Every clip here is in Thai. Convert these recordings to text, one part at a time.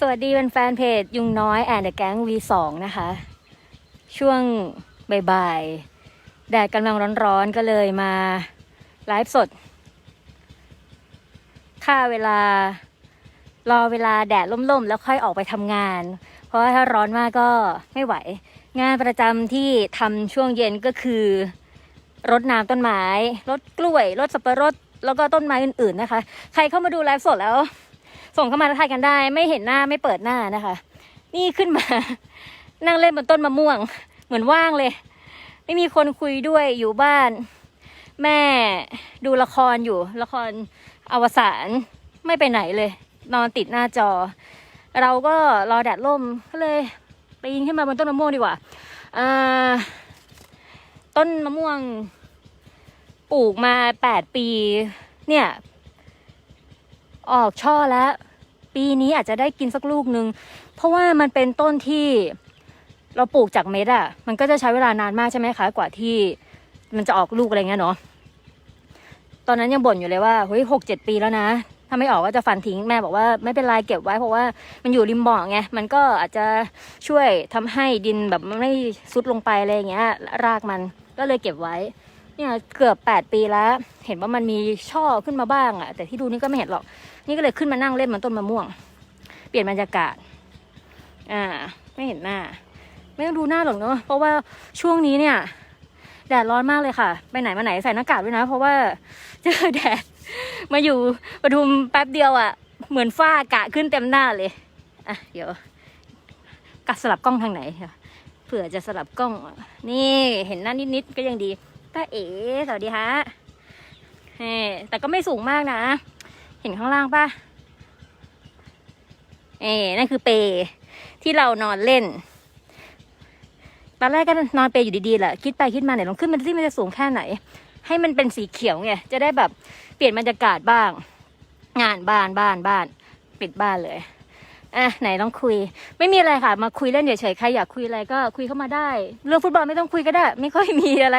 สวัสดีเป็นแฟนเพจยุงน้อยแอนเดอะแก๊ง V2 นะคะ ช่วงบ่ายๆแดดกำลังร้อนๆ ก็เลยมาไลฟ์สด ค่าเวลา รอเวลาแดดล่มๆ แล้วค่อยออกไปทำงาน เพราะว่าถ้าร้อนมากก็ไม่ไหว งานประจำที่ทำช่วงเย็นก็คือรดน้ำต้นไม้รดกล้วยรดสับปะรด แล้วก็ต้นไม้อื่นๆนะคะ ใครเข้ามาดูไลฟ์สดแล้ว ส่งเข้ามาทักทายกันได้ ไม่เห็นหน้าไม่เปิดหน้านะคะ นี่ขึ้นมา นั่งเล่นบนต้นมะม่วง เหมือนว่างเลย ไม่มีคนคุยด้วยอยู่บ้าน แม่ดูละครอยู่ ละครอวสานไม่ไปไหนเลย นอนติดหน้าจอ เราก็รอแดดล่มก็เลยไปีนขึ้นมาบนต้นมะม่วงดีกว่าต้นมะม่วง ปลูกมาแปดปี เนี่ย ออกช่อแล้ว ปีนี้อาจจะได้กินสักลูกนึง เพราะว่ามันเป็นต้นที่เราปลูกจากเม็ดอะ่ะมันก็จะใช้เวลานานมากใช่ไหมคะ กว่าที่มันจะออกลูกอะไรเงี้ยเนาะ ตอนนั้นยังบ่นอยู่เลยว่าเฮ้ยหกเจ็ดปีแล้วนะ ถ้าไม่ออกก็จะฟันทิ้งแม่บอกว่าไม่เป็นไรเก็บไว้เพราะว่ามันอยู่ริมบ่อไง มันก็อาจจะช่วยทำให้ดินแบบไม่ซุดลงไปอะไรเงี้ย รากมันก็เลยเก็บไว้ เนี่ยเกือบแปดปีแล้ว เห็นว่ามันมีช่อขึ้นมาบ้างอะแต่ที่ดูนี่ก็ไม่เห็นหรอก นี่ก็เลยขึ้นมานั่งเล่นบนต้นมะม่วง เปลี่ยนบรรยากาศ อ่า ไม่เห็นหน้า ไม่ต้องดูหน้าหรอกเนาะเพราะว่าช่วงนี้เนี่ยแดดร้อนมากเลยค่ะ ไปไหนมาไหนใส่หน้ากากด้วยนะ เพราะว่าเจอแดด มาอยู่ปทุมแป๊บเดียวอะ่ะเหมือนฝ้ากะขึ้นเต็มหน้าเลยอะเดี๋ยวกัดสลับกล้องทางไหนเผื่อจะสลับกล้อง นี่เห็นหน้านิดๆก็ยังดี ตาเอ๋สวัสดีฮะเฮ้แต่ก็ไม่สูงมากนะ เห็นข้างล่างปะเอ้นั่นคือเปที่เรานอนเล่น ตอนแรกก็นอนเปอยู่ดีๆแหละคิดไปคิดมาเนี่ยลองขึ้นมันที่มันจะสูงแค่ไหน ให้มันเป็นสีเขียวไงจะได้แบบเปลี่ยนบรรยากาศบ้าง งานบ้านบ้านบ้าน ปิดบ้านเลย อะไหนต้องคุย ไม่มีอะไรค่ะ มาคุยเล่นเฉยๆใครอยากคุยอะไรก็คุยเข้ามาได้ เรื่องฟุตบอลไม่ต้องคุยก็ได้ ไม่ค่อยมีอะไร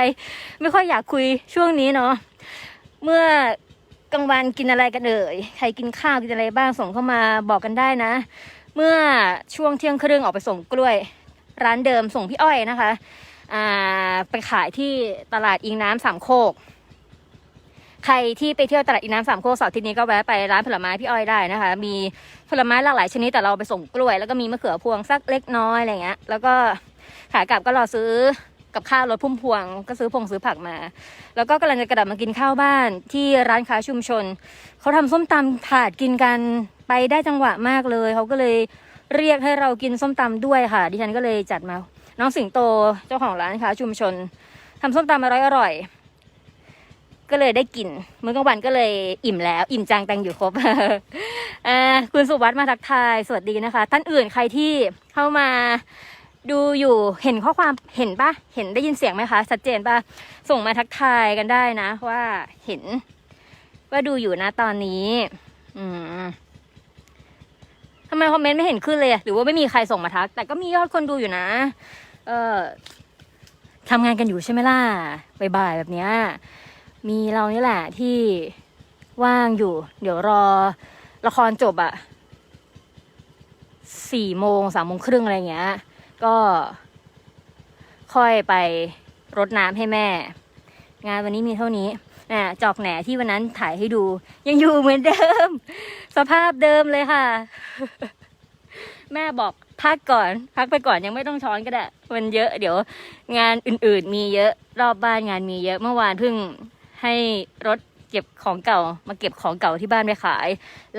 ไม่ค่อยอยากคุยช่วงนี้เนาะเมื่อกลางวันกินอะไรกันเอ่ยใครกินข้าวกินอะไรบ้างส่งเข้ามาบอกกันได้นะ เมื่อช่วงเที่ยงครึ่งออกไปส่งกล้วย ร้านเดิมส่งพี่อ้อยนะคะอ่าไปขายที่ตลาดอิงน้ำสามโคก ใครที่ไปเที่ยวตลาดอิน้ำสามโคกเสาร์ที่นี้ก็แวะไปร้านผลไม้พี่อ้อยได้นะคะ มีผลไม้หลากหลายชนิดแต่เราไปส่งกล้วย แล้วก็มีมะเขือพวงสักเล็กน้อยอะไรเงี้ย แล้วก็ขากลับก็รอซื้อกับข้าวรถพุ่มพวง ก็ซื้อพงซื้อผักมา แล้วก็กำลังจะกระดับมากินข้าวบ้านที่ร้านค้าชุมชน เขาทำส้มตำถาดกินกันไปได้จังหวะมากเลย เขาก็เลยเรียกให้เรากินส้มตำด้วยค่ะ ดิฉันก็เลยจัดมา น้องสิงโตเจ้าของร้านค้าชุมชนทำส้มตำอร่อยอร่อย ก็เลยได้กินมื้อกลางวันก็เลยอิ่มแล้ว อิ่มจังตังอยู่ครบคุณสุวัสด์มาทักทายสวัสดีนะคะ ท่านอื่นใครที่เข้ามาดูอยู่เห็นข้อความเห็นปะเห็นได้ยินเสียงไหมคะชัดเจนปะส่งมาทักทายกันได้นะ ว่าเห็น ว่าดูอยู่นะตอนนี้ อืมทำไมคอมเมนต์ไม่เห็นขึ้นเลย หรือว่าไม่มีใครส่งมาทัก แต่ก็มียอดคนดูอยู่นะ เออทำงานกันอยู่ใช่ไหมล่ะบ่ายๆแบบเนี้ย มีเรานี่แหละที่ว่างอยู่ เดี๋ยวรอละครจบอะสี่โมงสามโมงครึ่งอะไรเงี้ย ก็ค่อยไปรดน้ำให้แม่ งานวันนี้มีเท่านี้น่ะจอกแหนที่วันนั้นถ่ายให้ดู ยังอยู่เหมือนเดิม สภาพเดิมเลยค่ะ แม่บอกพักก่อน พักไปก่อนยังไม่ต้องช้อนก็ได้มันเยอะ เดี๋ยว งานอื่นๆมีเยอะ รอบบ้านงานมีเยอะเมื่อวานเพิ่ง ให้รถเก็บของเก่า มาเก็บของเก่าที่บ้านไปขาย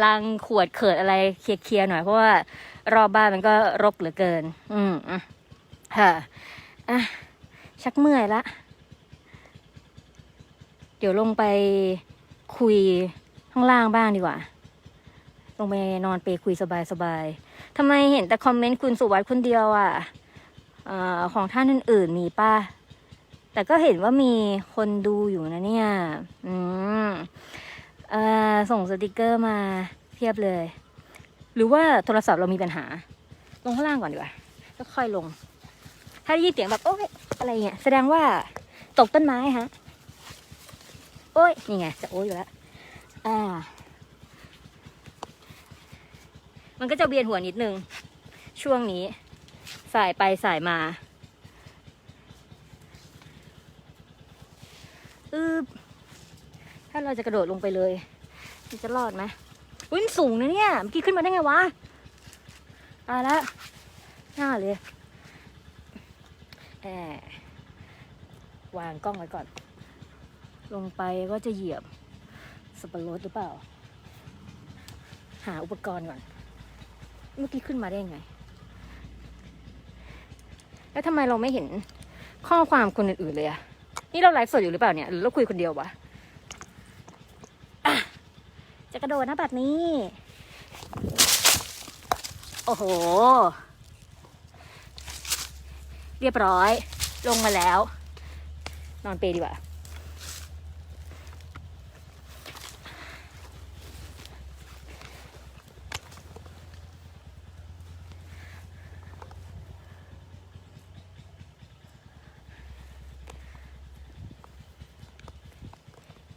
ลังขวดเขิดอะไรเคลียร์ๆหน่อยเพราะว่ารอบบ้านมันก็รกเหลือเกิน อืมค่ะอะชักเมื่อยละ เดี๋ยวลงไปคุยข้างล่างบ้างดีกว่า ลงไปนอนเปย์คุยสบายๆทำไมเห็นแต่คอมเมนต์คุณสุวัสด์คนเดียวอะอของท่านอื่นๆมีป่ะ แต่ก็เห็นว่ามีคนดูอยู่นะเนี่ย อืมเอ่อส่งสติกเกอร์มาเพียบเลย หรือว่าโทรศัพท์เรามีปัญหา ลงข้างล่างก่อนดีกว่าแล้วค่อยลง ถ้าได้ยินเสียงแบบโอ๊ยอะไรเงี้ยแสดงว่าตกต้นไม้ฮะ โอ้ยนี่ไงจะโอ้ยอยู่แล้วอ่า มันก็จะเวียนหัวนิดนึง ช่วงนี้ สายไปสายมาอืบถ้า เราจะกระโดดลงไปเลยมันจะรอดไหมอุ้ยสูงนะเนี่ยเมื่อกี้ขึ้นมาได้ไงวะตายแล้วหน้าเลยแอบวางกล้องไว้ก่อน ลงไปก็จะเหยียบสับปะรดหรือเปล่า หาอุปกรณ์ก่อน เมื่อกี้ขึ้นมาได้ยังไง แล้วทำไมเราไม่เห็นข้อความคนอื่นๆเลยอะนี่เราไลฟ์สดอยู่หรือเปล่าเนี่ย หรือเราคุยคนเดียววะ จะกระโดดนะแบบนี้ โอ้โห เรียบร้อย ลงมาแล้ว นอนเปยดีกว่า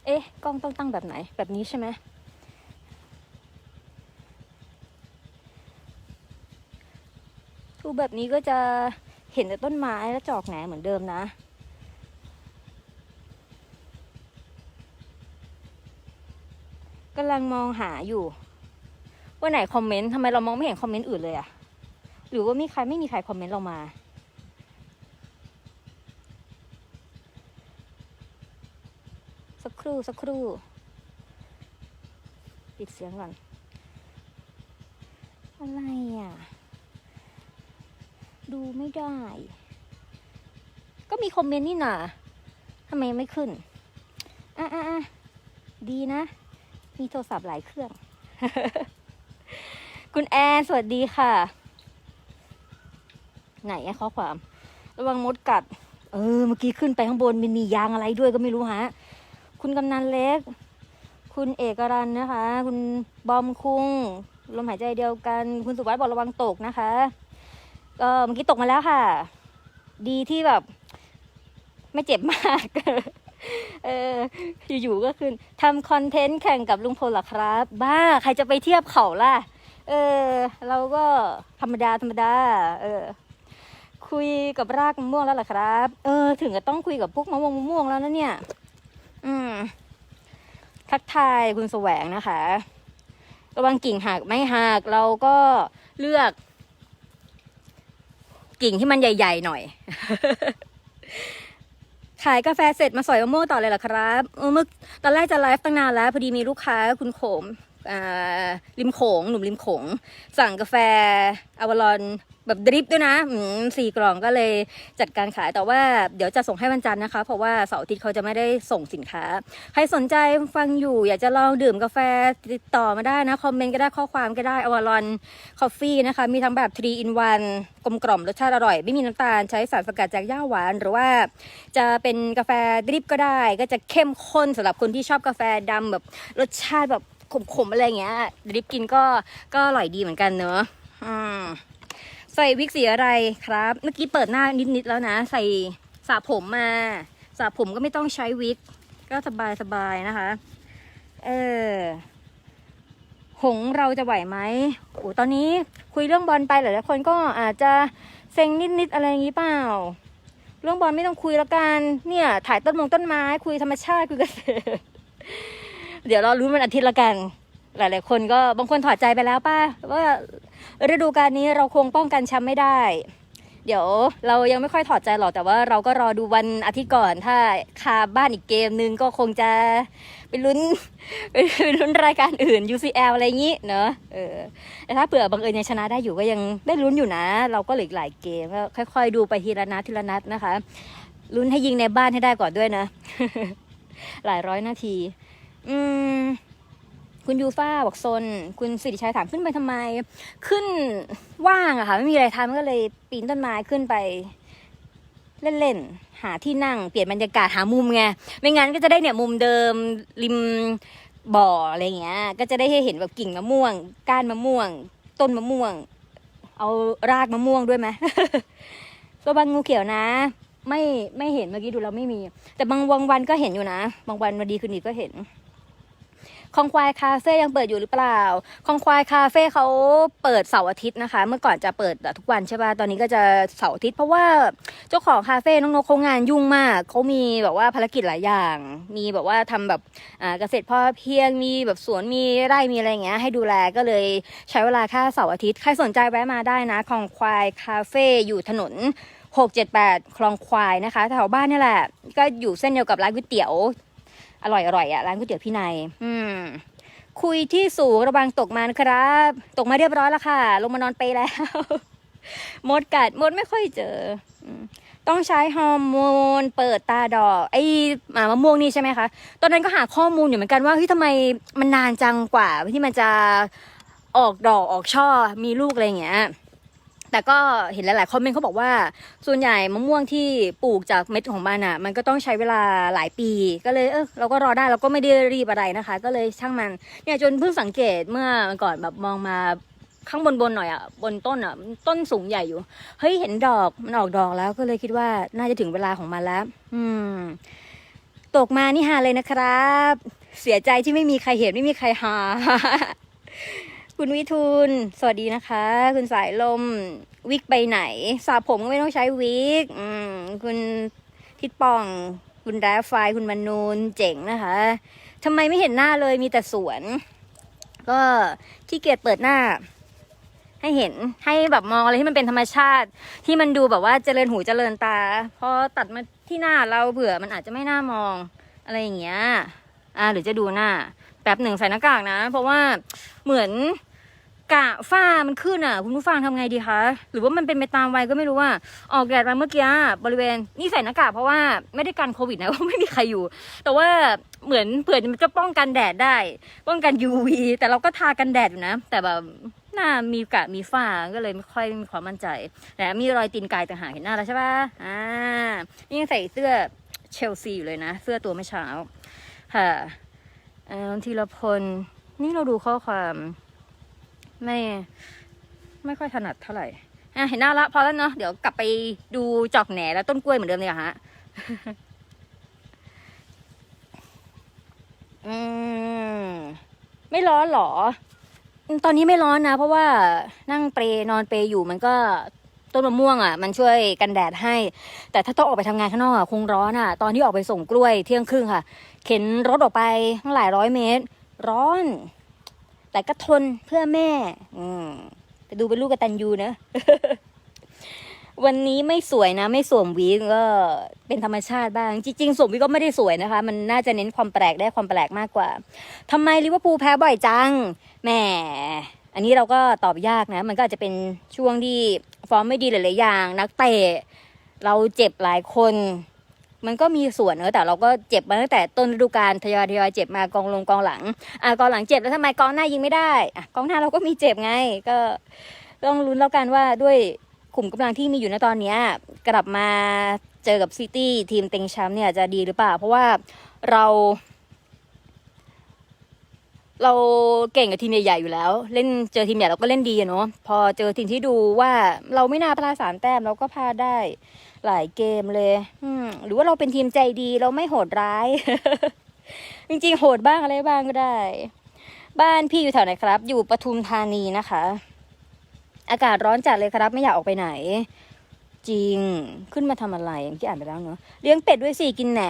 เอ๊ะ กล้องต้องตั้งแบบไหน แบบนี้ใช่ไหม ดูแบบนี้ก็จะเห็นแต่ต้นไม้และจอกแหนเหมือนเดิมนะ กำลังมองหาอยู่ว่าไหนคอมเมนต์ทำไมเรามองไม่เห็นคอมเมนต์อื่นเลยอะหรือว่ามีใครไม่มีใครคอมเมนต์เรามาสักครู่สักครู่ ปิดเสียงก่อน อะไรอะ ดูไม่ได้ ก็มีคอมเมนต์นี่นาทำไมไม่ขึ้น อะอะอะดีนะ มีโทรศัพท์หลายเครื่อง คุณแอนสวัสดีค่ะ ไหนข้อความ ระวังมดกัด เออ เมื่อกี้ขึ้นไปข้างบนมันมียางอะไรด้วยก็ไม่รู้ฮะ คุณกำนันเล็ก คุณเอกรันนะคะ คุณบอมคุงลมหายใจเดียวกัน คุณสุวัสดิ์บอกระวังตกนะคะ ก็เมื่อกี้ตกมาแล้วค่ะ ดีที่แบบ ไม่เจ็บมาก เอออยู่ๆก็คือทำคอนเทนต์แข่งกับลุงพลหรอครับ บ้าใครจะไปเทียบเขาล่ะ เออ เราก็ธรรมดาธรรมดา เออ คุยกับรากมะม่วงแล้วหรอครับ เออ ถึงกับต้องคุยกับพวกมะม่วงมะม่วงแล้วนะเนี่ย อืมทักทายคุณแสวงนะคะ ระวังกิ่งหักไม่หักเราก็เลือก กิ่งที่มันใหญ่ ๆ หน่อย ขายกาแฟเสร็จมาสอยมะม่วงต่อเลยเหรอครับเมื่อตอนแรกจะไลฟ์ตั้งนานแล้ว พอดีมีลูกค้าคุณโขม ริมโขงหนุ่มริมโขง สั่งกาแฟอวารอนแบบดริปด้วยนะสี่กล่องก็เลยจัดการขายแต่ว่าเดี๋ยวจะส่งให้วันจันทร์นะคะ เพราะว่าเสาร์อาทิตย์เขาจะไม่ได้ส่งสินค้า ใครสนใจฟังอยู่ อยากจะลองดื่มกาแฟติดต่อมาได้นะ คอมเมนต์ก็ได้ข้อความก็ได้อวารอนคอฟฟี่นะคะ มีทั้งแบบ 3 in 1 กลมกล่อมรสชาติอร่อย ไม่มีน้ำตาลใช้สารสกัดจากหญ้าหวาน หรือว่าจะเป็นกาแฟดริปก็ได้ ก็จะเข้มข้นสำหรับคนที่ชอบกาแฟดำแบบรสชาติแบบ ขมๆอะไรเงี้ยดริปกินก็ก็อร่อยดีเหมือนกันเนอะอืมใส่วิกสีอะไรครับ เมื่อกี้เปิดหน้านิดๆแล้วนะ ใส่สระผมมาสระผมก็ไม่ต้องใช้วิก ก็สบายสบายๆนะคะ เออหงเราจะไหวไหมโอ้ตอนนี้คุยเรื่องบอลไปหลายๆคนก็อาจจะเซ็งนิดๆอะไรอย่างนี้เปล่า เรื่องบอลไม่ต้องคุยแล้วกัน เนี่ย ถ่ายต้นมงต้นไม้ คุยธรรมชาติคุยเกษตร เดี๋ยวเรารู้นวันอาทิตย์ละกัน หลาย ๆ คนก็บางคนถอดใจไปแล้วป้าว่าฤดูกาลนี้เราคงป้องกันแชมป์ไม่ได้ เดี๋ยวเรายังไม่ค่อยถอดใจหรอกแต่ว่าเราก็รอดูวันอาทิตย์ก่อน ถ้าคาบ้านอีกเกมนึงก็คงจะไปลุ้นไปลุ้นรายการอื่น UCL อะไรอย่างนี้เนอะเออแต่ถ้าเผื่อบังเอิญยังชนะได้อยู่ก็ยังได้ลุ้นอยู่นะ เราก็เหลือกหลายเกมก็ค่อย ๆ ดูไปทีละนัดทีละนัดนะคะลุ้นให้ยิงในบ้านให้ได้ก่อนด้วยนะ หลายร้อยนาที อืม คุณยูฟ่าบอกซน คุณสิริชัยถามขึ้นไปทำไม ขึ้นว่างอะค่ะ ไม่มีอะไรทำก็เลยปีนต้นไม้ขึ้นไป เล่นๆ หาที่นั่ง เปลี่ยนบรรยากาศหามุมไง ไม่งั้นก็จะได้เนี่ยมุมเดิม ริมบ่ออะไรเงี้ย ก็จะได้ให้เห็นแบบกิ่งมะม่วง ก้านมะม่วง ต้นมะม่วง เอารากมะม่วงด้วยไหมระวังงูเขียวนะ ไม่ไม่เห็นเมื่อกี้ดูแล้วไม่มี แต่บางวันก็เห็นอยู่นะ บางวันวันดีคืนดีก็เห็น คองควายคาเฟ่ยังเปิดอยู่หรือเปล่าคองควายคาเฟ่เขาเปิดเสาร์อาทิตย์นะคะ เมื่อก่อนจะเปิดทุกวันใช่ป่ะตอนนี้ก็จะเสาร์อาทิตย์เพราะว่าเจ้าของคาเฟ่น้องนกเขางานยุ่งมากเขามีแบบว่าภารกิจหลายอย่าง มีแบบว่าทำแบบอ่าเกษตรพอเพียงมีแบบสวนมีไร่มีอะไรเงี้ยให้ดูแลก็เลยใช้เวลาแค่เสาร์อาทิตย์ใครสนใจแวะมาได้นะคองควายคาเฟ่อยู่ถนน678 คลองควายนะคะแถวบ้านนี่แหละ ก็อยู่เส้นเดียวกับร้านก๋วยเตี๋ยว อร่อยอร่อยๆอะร้านก๋วยเตี๋ยวพี่นายอืม คุยที่สูงระวังตกมานะครับ ตกมาเรียบร้อยแล้วค่ะ ลงมานอนไปแล้ว มดกัดมดไม่ค่อยเจออืมต้องใช้ฮอร์โมนเปิดตาดอกไอ้หมามะม่วงนี่ใช่ไหมคะตอนนั้นก็หาข้อมูลอยู่เหมือนกันว่าเฮ้ยทำไมมันนานจังกว่าที่มันจะออกดอกออกช่อมีลูกอะไรอย่างเงี้ย แต่ก็เห็นหลายๆคอมเมนต์เขาบอกว่า ส่วนใหญ่มะม่วงที่ปลูกจากเม็ดของมันอะ มันก็ต้องใช้เวลาหลายปี ก็เลยเออเราก็รอได้เราก็ไม่ได้รีบอะไรนะคะ ก็เลยช่างมันเนี่ยจนเพิ่งสังเกตเมื่อก่อนแบบมองมาข้างบนบนๆหน่อยอะบนต้นอะต้นสูงใหญ่อยู่เฮ้ยเห็นดอกมันออกดอกแล้วก็เลยคิดว่าน่าจะถึงเวลาของมันแล้ว อืม ตกมานี่ฮาเลยนะครับ เสียใจที่ไม่มีใครเห็นไม่มีใครหา คุณวิทูล สวัสดีนะคะ คุณสายลม วิกไปไหนสระผมก็ไม่ต้องใช้วิกอืมคุณทิดป่อง คุณแรฟไฟคุณมนูนเจ๋งนะคะทำไมไม่เห็นหน้าเลยมีแต่สวน ก็ขี้เกียจเปิดหน้า ให้เห็นให้แบบมองอะไรที่มันเป็นธรรมชาติ ที่มันดูแบบว่าเจริญหูเจริญตาพอตัดมาที่หน้าเราเผื่อมันอาจจะไม่น่ามองอะไรอย่างเงี้ย อ่าหรือจะดูหน้าแป๊บหนึ่งใส่หน้ากากนะ เพราะว่าเหมือน กะฝ้ามันขึ้นอะ คุณผู้ฟังทำไงดีคะ หรือว่ามันเป็นไปตามวัยก็ไม่รู้ว่า ออกแดดมาเมื่อกี้บริเวณนี่ใส่หน้ากากเพราะว่าไม่ได้กันโควิดนะเพราะไม่มีใครอยู่ แต่ว่าเหมือนเผื่อมันจะป้องกันแดดได้ ป้องกัน UV แต่เราก็ทากันแดดอยู่นะ แต่แบบหน้ามีกะมีฝ้าก็เลยไม่ค่อยมีความมั่นใจแต่มีรอยตีนกายต่างหากเห็นหน้าแล้วใช่ปะอ่านี่ยังใส่เสื้อเชลซีอยู่เลยนะ เสื้อตัวเมื่อเช้าค่ะอ่อธีรพลนี่เราดูข้อความ ไม่ไม่ค่อยถนัดเท่าไหร่อะเห็นหน้าละพอแล้วเนาะเดี๋ยวกลับไปดูจอกแหนและต้นกล้วยเหมือนเดิมเลยอะฮะอืมไม่ร้อนเหรอ ตอนนี้ไม่ร้อนนะ เพราะว่านั่งเปรนอนเปรอยู่มันก็ต้นมะม่วงอะมันช่วยกันแดดให้ แต่ถ้าต้องออกไปทำงานข้างนอกอะคงร้อนอะ ตอนที่ออกไปส่งกล้วยเที่ยงครึ่งค่ะ เข็นรถออกไปทั้งหลายร้อยเมตร ร้อน แต่ก็ทนเพื่อแม่ อืมแต่ดูเป็นลูกกตัญญูนะ วันนี้ไม่สวยนะ ไม่สวมวิกก็เป็นธรรมชาติบ้าง จริงๆสวมวิกก็ไม่ได้สวยนะคะ มันน่าจะเน้นความแปลกได้ความแปลกมากกว่าทำไมลิเวอร์พูลแพ้บ่อยจัง แหม อันนี้เราก็ตอบยากนะ มันก็อาจจะเป็นช่วงที่ฟอร์มไม่ดีหลายๆอย่าง นักเตะเราเจ็บหลายคน มันก็มีส่วนเนอะแต่เราก็เจ็บมาตั้งแต่ต้นฤดูกาลทยอยทยอยเจ็บมากองลงกองหลังอะกองหลังเจ็บแล้วทำไมกองหน้ายิงไม่ได้อะกองหน้าเราก็มีเจ็บไง ก็ต้องลุ้นแล้วกันว่าด้วยขุมกำลังที่มีอยู่ในตอนเนี้ยกลับมาเจอกับซิตี้ทีมเต็งแชมป์เนี่ยจะดีหรือเปล่า เพราะว่าเราเราเก่งกับทีมใหญ่ๆอยู่แล้ว เล่นเจอทีมใหญ่เราก็เล่นดีเนาะพอเจอทีมที่ดูว่าเราไม่น่าพลาดสามแต้มเราก็พลาดได้ หลายเกมเลย อืมหรือว่าเราเป็นทีมใจดีเราไม่โหดร้าย จริงๆ โหดบ้างอะไรบ้างก็ได้ บ้านพี่อยู่แถวไหนครับ อยู่ปทุมธานีนะคะ อากาศร้อนจัดเลยครับ ไม่อยากออกไปไหน จริงขึ้นมาทำอะไรที่อ่านไปแล้วเนอะเลี้ยงเป็ดด้วยสิกินแหน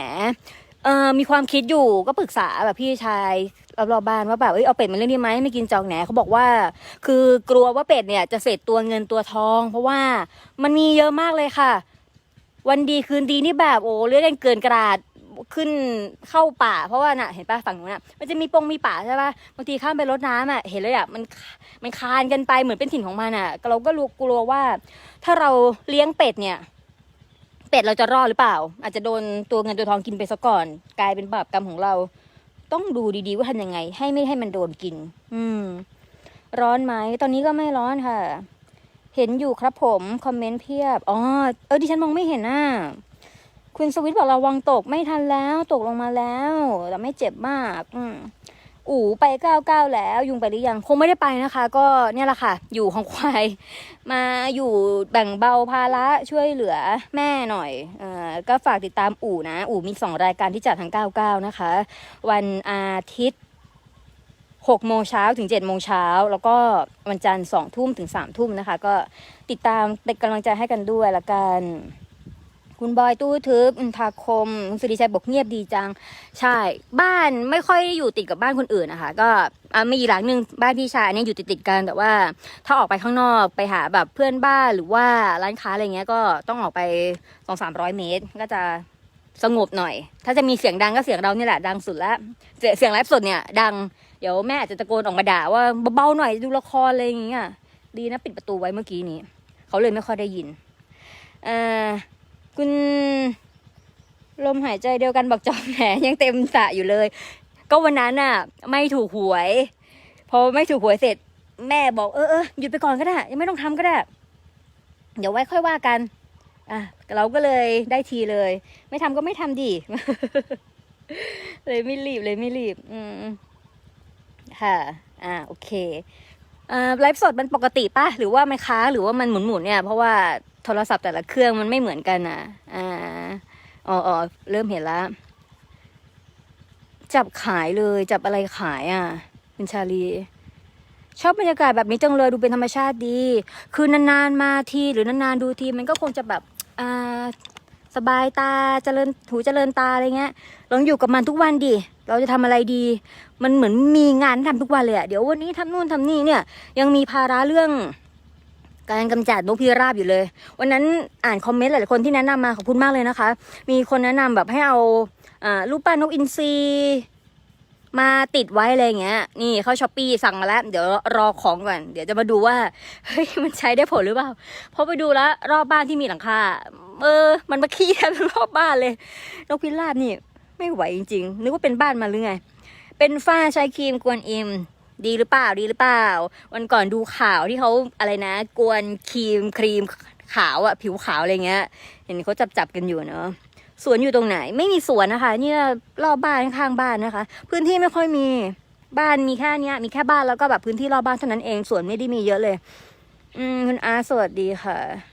เอ่อมีความคิดอยู่ก็ปรึกษาแบบพี่ชายรอบๆบ้านว่าแบบเอ้ยเอาเป็ดมาเลี้ยงดีไหมไม่กินจอกแหนเขาบอกว่า คือกลัวว่าเป็ดเนี่ยจะเสร็จตัวเงินตัวทอง เพราะว่ามันมีเยอะมากเลยค่ะ วันดีคืนดีนี่แบบโอ้เลี้ยงกันเกินกระดาษขึ้นเข้าป่า เพราะว่าน่ะเห็นป่ะฝั่งนู้นน่ะมันจะมีปงมีป่าใช่ป่ะบางทีข้ามไปรดน้ำอะเห็นเลยอะมันมันคานกันไปเหมือนเป็นถิ่นของมันอะ เราก็รู้กลัวว่า ถ้าเราเลี้ยงเป็ดเนี่ย เป็ดเราจะรอดหรือเปล่า อาจจะโดนตัวเงินตัวทองกินไปซะก่อน กลายเป็นบาปกรรมของเรา ต้องดูดีๆว่าทำยังไง ให้ไม่ให้มันโดนกิน อืม ร้อนไหมตอนนี้ก็ไม่ร้อนค่ะ เห็นอยู่ครับผมคอมเมนต์เพียบอ๋อเออดิฉันมองไม่เห็นน่ะคุณสวิตบอกระวังตกไม่ทันแล้วตกลงมาแล้ว แต่ไม่เจ็บมาก อืมอู๋ไปเก้าเก้าแล้ว ยุงไปหรือยังคงไม่ได้ไปนะคะ ก็เนี่ยแหละค่ะ อยู่ของควาย มาอยู่แบ่งเบาภาระช่วยเหลือแม่หน่อยเอ่อก็ฝากติดตามอู่นะ อู่มีสองรายการที่จัดทั้ง99นะคะ วันอาทิตย์ หกโมงเช้าถึงเจ็ดโมงเช้าแล้วก็วันจันทร์สองทุ่มถึงสามทุ่มนะคะ ก็ติดตามเป็นกำลังใจให้กันด้วยละกัน คุณบอยตู้ทึบอินทาคมคุณสุริชัยบอกเงียบดีจัง ใช่ บ้านไม่ค่อยอยู่ติดกับบ้านคนอื่นนะคะ ก็มีหลังหนึ่งบ้านพี่ชายเนี่ยอยู่ติดติดกัน แต่ว่า ถ้าออกไปข้างนอกไปหาแบบเพื่อนบ้านหรือว่าร้านค้าอะไรเงี้ยก็ต้องออกไปสองสามร้อยเมตรก็จะสงบหน่อย ถ้าจะมีเสียงดังก็เสียงเรานี่แหละดังสุดละเสียเสียงไลฟ์สดเนี่ยดัง เดี๋ยวแม่อาจจะตะโกนออกมาด่าว่าเบาๆหน่อยดูละครอะไรอย่างเงี้ยดีนะปิดประตูไว้เมื่อกี้นี้ เขาเลยไม่ค่อยได้ยินเอ่อคุณลมหายใจเดียวกันบอกจอมแหนยังเต็มสะอยู่เลย ก็วันนั้นน่ะ ไม่ถูกหวยพอไม่ถูกหวยเสร็จ แม่บอกเออเออหยุดไปก่อนก็ได้ ยังไม่ต้องทำก็ได้ เดี๋ยวไว้ค่อยว่ากัน อะเราก็เลยได้ทีเลย ไม่ทำก็ไม่ทำดิเลยไม่รีบเลยไม่รีบ อืม ค่ะ อ่า โอเคอ่าไลฟ์สดมันปกติป่ะ หรือว่ามันค้างหรือว่ามันหมุนๆเนี่ย เพราะว่าโทรศัพท์แต่ละเครื่องมันไม่เหมือนกันอะ อ่า อ๋ออเริ่มเห็นแล้วจับขายเลย จับอะไรขายอะคุณชาลี ชอบบรรยากาศแบบนี้จังเลยดูเป็นธรรมชาติดี คือนานๆมาทีหรือนานๆดูทีมันก็คงจะแบบ อ่า สบายตาเจริญหูเจริญตาอะไรเงี้ยลองอยู่กับมันทุกวันดิเราจะทำอะไรดี มันเหมือนมีงานทำทุกวันเลยอะเดี๋ยววันนี้ทำนู่นทำนี่เนี่ย ยังมีภาระเรื่อง การกำจัดนกพิราบอยู่เลย วันนั้นอ่านคอมเมนต์หลายๆคนที่แนะนำมาขอบคุณมากเลยนะคะ มีคนแนะนำแบบให้เอาอรูปปั้นนกอินทรีมาติดไว้อะไรเงี้ย นี่เข้าช้อปปี้สั่งมาแล้ว เดี๋ยวรอของก่อน เดี๋ยวจะมาดูว่า เฮ้ย มันใช้ได้ผลหรือเปล่าพอไปดูแล้ว รอบบ้านที่มีหลังคา เออ มันมาขี้แทบรอบบ้านเลยนกพิราบนี่ไม่ไหวจริงๆนึกว่าเป็นบ้านมาหรือไง เป็นฝ้าใช้ครีมกวนอิมดีหรือเปล่าดีหรือเปล่า วันก่อนดูข่าวที่เขาอะไรนะ กวนครีมครีมขาวอะผิวขาวอะไรเงี้ย เห็นเขาจับจับกันอยู่เนาะสวนอยู่ตรงไหน ไม่มีสวนนะคะ เนี่ยรอบบ้านข้างบ้านนะคะ พื้นที่ไม่ค่อยมีบ้านมีแค่เนี้ย มีแค่บ้านแล้วก็แบบพื้นที่รอบบ้านเท่านั้นเองสวนไม่ได้มีเยอะเลย อืมคุณอาสวัสดีค่ะ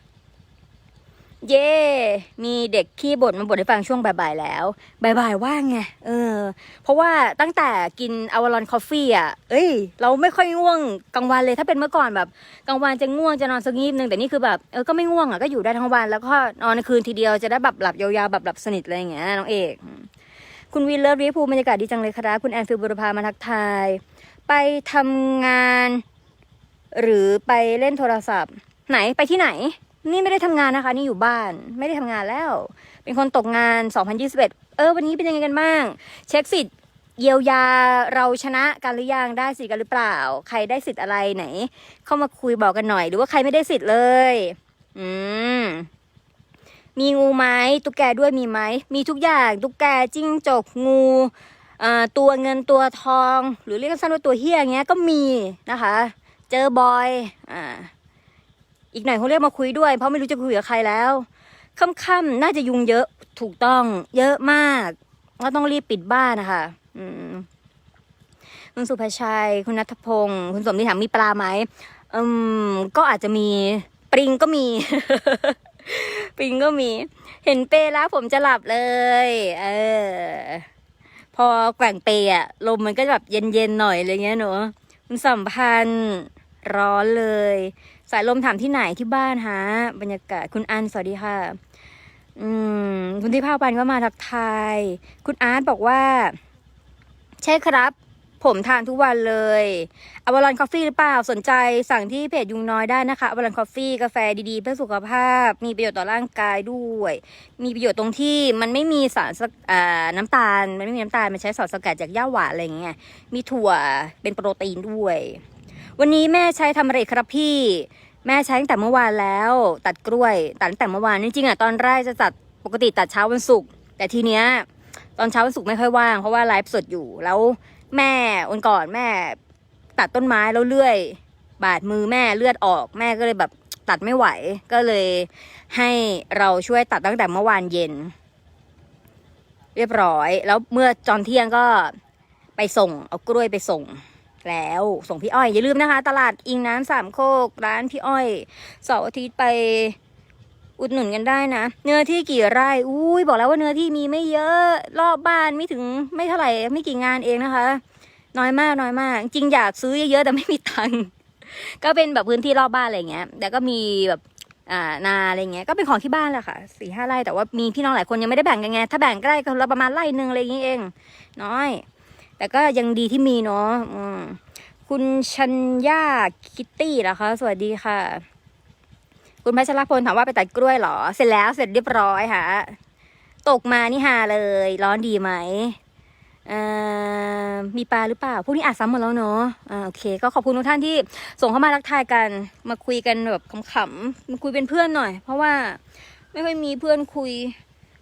เย่มีเด็กขี้บ่นมาบ่นให้ฟังช่วงบ่ายๆแล้วบ่ายๆว่างไง เออ เพราะว่าตั้งแต่กินอวารอนคอฟฟี่อะ เอ้ย เราไม่ค่อยง่วงกลางวันเลย ถ้าเป็นเมื่อก่อนแบบกลางวันจะง่วงจะนอนสักงีบนึงแต่นี่คือแบบเออ ก็ไม่ง่วงอะ ก็อยู่ได้ทั้งวัน แล้วก็นอนในคืนทีเดียวจะได้แบบหลับยาวๆแบบหลับสนิทอะไรอย่างเงี้ยน้องเอก คุณวินเลิฟรีพูบรรยากาศดีจังเลยครับคุณแอนฟิลบุรพามาทักทาย ไปทำงาน หรือไปเล่นโทรศัพท์ ไหนไปที่ไหน นี่ไม่ได้ทำงานนะคะ นี่อยู่บ้านไม่ได้ทำงานแล้ว เป็นคนตกงาน 2021 เออ วันนี้เป็นยังไงกันบ้าง เช็คสิทธิ์เยียวยาเราชนะกันหรือยังได้สิทธิ์กันหรือเปล่า ใครได้สิทธิ์อะไรไหน เข้ามาคุยบอกกันหน่อย หรือว่าใครไม่ได้สิทธิ์เลย อืมมีงูไหมตุ๊กแกด้วยมีไหมมีทุกอย่างตุ๊กแกจิ้งจกงูตัวเงินตัวทอง หรือเรียกสั้นว่าตัวเฮียอย่างเงี้ยก็มีนะคะ เจอบอยอ่า อีกหน่อยคงเรียกมาคุยด้วย เพราะไม่รู้จะคุยกับใครแล้วค่ำๆน่าจะยุงเยอะถูกต้อง เยอะมาก ก็ต้องรีบปิดบ้านนะคะอืมคุณสุภาชัย คุณนัทพงศ์คุณสมนิถามมีปลาไหมอืม ก็อาจจะมีปริงก็มี ปริงก็มี เห็นเปแล้วผมจะหลับเลย เออ พอแกว่งเปอะลมมันก็แบบเย็นๆหน่อยอะไรเงี้ยเนอะคุณสัมพันธ์ร้อนเลย สายลมถามที่ไหนที่บ้านฮะบรรยากาศคุณอันสวัสดีค่ะ อืม คุณที่ภาพันก็มาทักทาย คุณอาร์ตบอกว่า ใช่ครับ ผมทานทุกวันเลยอวารอนคอฟฟี่หรือเปล่าสนใจสั่งที่เพจยุงน้อยได้นะคะอวารอนคอฟฟี่กาแฟดีๆ เพื่อสุขภาพ มีประโยชน์ต่อร่างกายด้วย มีประโยชน์ตรงที่มันไม่มีสารสกอ่าน้ำตาล มันไม่มีน้ำตาลมันใช้สารสกัดจากหญ้าหวานอะไรอย่างเงี้ยมีถั่วเป็นโปรตีนด้วย วันนี้แม่ใช้ทำอะไรครับพี่ แม่ใช้ตั้งแต่เมื่อวานแล้ว ตัดกล้วยตัดตั้งแต่เมื่อวานจริงๆอะตอนแรกจะตัดปกติตัดเช้าวันศุกร์แต่ทีเนี้ยตอนเช้าวันศุกร์ไม่ค่อยว่างเพราะว่าไลฟ์สดอยู่แล้วแม่วันก่อนแม่ ตัดต้นไม้แล้วเลื่อย บาดมือแม่เลือดออก แม่ก็เลยแบบตัดไม่ไหว ก็เลยให้เราช่วยตัดตั้งแต่เมื่อวานเย็น เรียบร้อย แล้วเมื่อจอนเที่ยงก็ไปส่ง เอากล้วยไปส่ง แล้ว ส่งพี่อ้อย อย่าลืมนะคะ ตลาดอิงน้ำสามโคก ร้านพี่อ้อยเสาร์อาทิตย์ไปอุดหนุนกันได้นะ เนื้อที่กี่ไร่อุ้ยบอกแล้วว่าเนื้อที่มีไม่เยอะรอบบ้านไม่ถึงไม่เท่าไหร่ไม่กี่งานเองนะคะ น้อยมากน้อยมาก จริงอยากซื้อเยอะๆแต่ไม่มีตังค์ก็เป็นแบบพื้นที่รอบบ้านอะไรเงี้ยแต่ก็มีแบบอ่านาอะไรเงี้ยก็เป็นของที่บ้านแหละค่ะสี่ห้าไร่แต่ว่ามีพี่น้องหลายคนยังไม่ได้แบ่งกันไงถ้าแบ่งก็ได้ก็ละประมาณไร่หนึ่งอะไรอย่างงี้ยเอง น้อย แต่ก็ยังดีที่มีเนาะคุณชัญญาคิตตี้เหรอคะ สวัสดีค่ะ คุณพัชรพลถามว่าไปตัดกล้วยเหรอ เสร็จแล้วเสร็จเรียบร้อยค่ะ ตกมานี่ฮาเลย ร้อนดีไหมมีปลาหรือเปล่า พวกนี้อาจซ้ำหมดแล้วเนาะอ่าโอเค ก็ขอบคุณทุกท่านที่ส่งเข้ามาทักทายกัน มาคุยกันแบบขำๆมาคุยเป็นเพื่อนหน่อย เพราะว่าไม่ค่อยมีเพื่อนคุย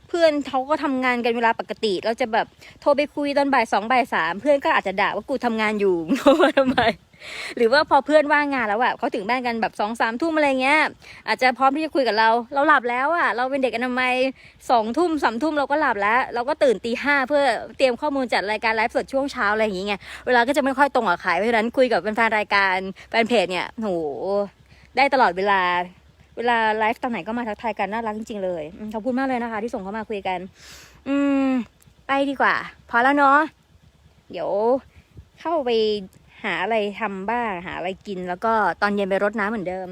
เพื่อนเขาก็ทำงานกันเวลาปกติ เราจะแบบโทรไปคุยตอนบ่ายสองบ่ายสามเพื่อนก็อาจจะด่าว่ากูทำงานอยู่โทรมาทำไมหรือว่าพอเพื่อนว่างงานแล้วอะเขาถึงบ้านกันแบบสองสามทุ่มอะไรเงี้ย อาจจะพร้อมที่จะคุยกับเรา เราหลับแล้วอะเราเป็นเด็กอนามัยสองทุ่มสามทุ่มเราก็หลับแล้ว เราก็ตื่นตีห้าเพื่อเตรียมข้อมูลจัดรายการไลฟ์สดช่วงเช้าอะไรอย่างเงี้ยเวลาก็จะไม่ค่อยตรงกับใครเพราะฉะนั้นคุยกับแฟนรายการแฟนเพจเนี่ยโหได้ตลอดเวลา เวลาไลฟ์ตอนไหนก็มาทักทายกันน่ารักจริงๆเลยขอบคุณมากเลยนะคะ ที่ส่งเข้ามาคุยกัน อืม ไปดีกว่า พอแล้วเนาะเดี๋ยวเข้าไปหาอะไรทำบ้างหาอะไรกิน แล้วก็ตอนเย็นไปรดน้ำเหมือนเดิม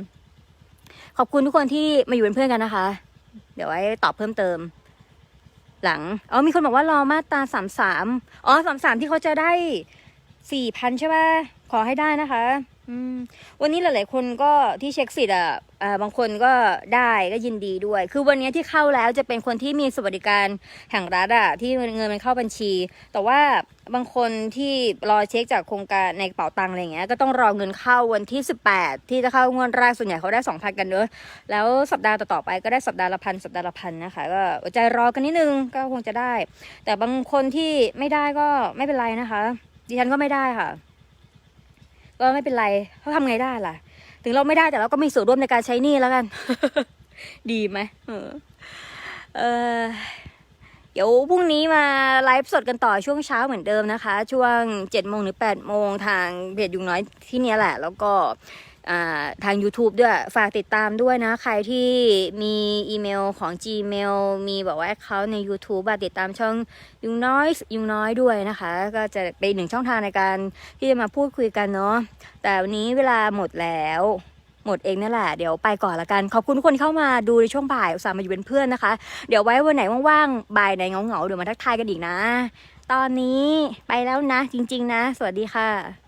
ขอบคุณทุกคนที่มาอยู่เป็นเพื่อนกันนะคะ เดี๋ยวไว้ตอบเพิ่มเติม หลังอ๋อมีคนบอกว่ารอมาตาสามสามอ๋อสามสามที่เขาจะได้สี่พันใช่ป่ะขอให้ได้นะคะ วันนี้หลาย ๆ คนก็ที่เช็คสิทธิ์อะบางคนก็ได้ก็ยินดีด้วย คือวันนี้ที่เข้าแล้วจะเป็นคนที่มีสวัสดิการแห่งรัฐอะที่เงินมันเข้าบัญชี แต่ว่าบางคนที่รอเช็คจากโครงการในกระเป๋าตังค์อะไรเงี้ยก็ต้องรอเงินเข้าวันที่ 18 ที่จะเข้างวดแรกส่วนใหญ่เขาได้2,000กันเนอะแล้วสัปดาห์ต่อ ๆ ไปก็ได้สัปดาห์ละพันสัปดาห์ละพันนะคะก็ใจรอกันนิดนึงก็คงจะได้ แต่บางคนที่ไม่ได้ก็ไม่เป็นไรนะคะ ดิฉันก็ไม่ได้ค่ะ ก็ไม่เป็นไรเขาทำไงได้ล่ะ ถึงเราไม่ได้แต่เราก็มีส่วนร่วมในการใช้หนี้แล้วกัน ดีไหมเออเออเดี๋ยวพรุ่งนี้มาไลฟ์สดกันต่อช่วงเช้าเหมือนเดิมนะคะ ช่วง7จ็ดโมงหรือ8ปดโมงทางเพจยุงน้อยที่นี่แหละ แล้วก็ ทาง YouTube ด้วย ฝากติดตามด้วยนะ ใครที่มีอีเมลของ Gmail มีบอกว่า account ใน YouTube อติดตามช่องยุงน้อยยุงน้อยด้วยนะคะ ก็จะเป็นหนึ่งช่องทางในการที่จะมาพูดคุยกันเนาะแต่วันนี้เวลาหมดแล้วหมดเองนั่นแหละ เดี๋ยวไปก่อนละกัน ขอบคุณทุกคนที่เข้ามาดูในช่วงบ่ายอุตส่าห์มาอยู่เป็นเพื่อนนะคะ เดี๋ยวไว้วันไหนว่างๆ บ่ายไหนเงาๆ เดี๋ยวมาทักทายกันอีกนะ ตอนนี้ไปแล้วนะ จริง ๆ นะ สวัสดีค่ะ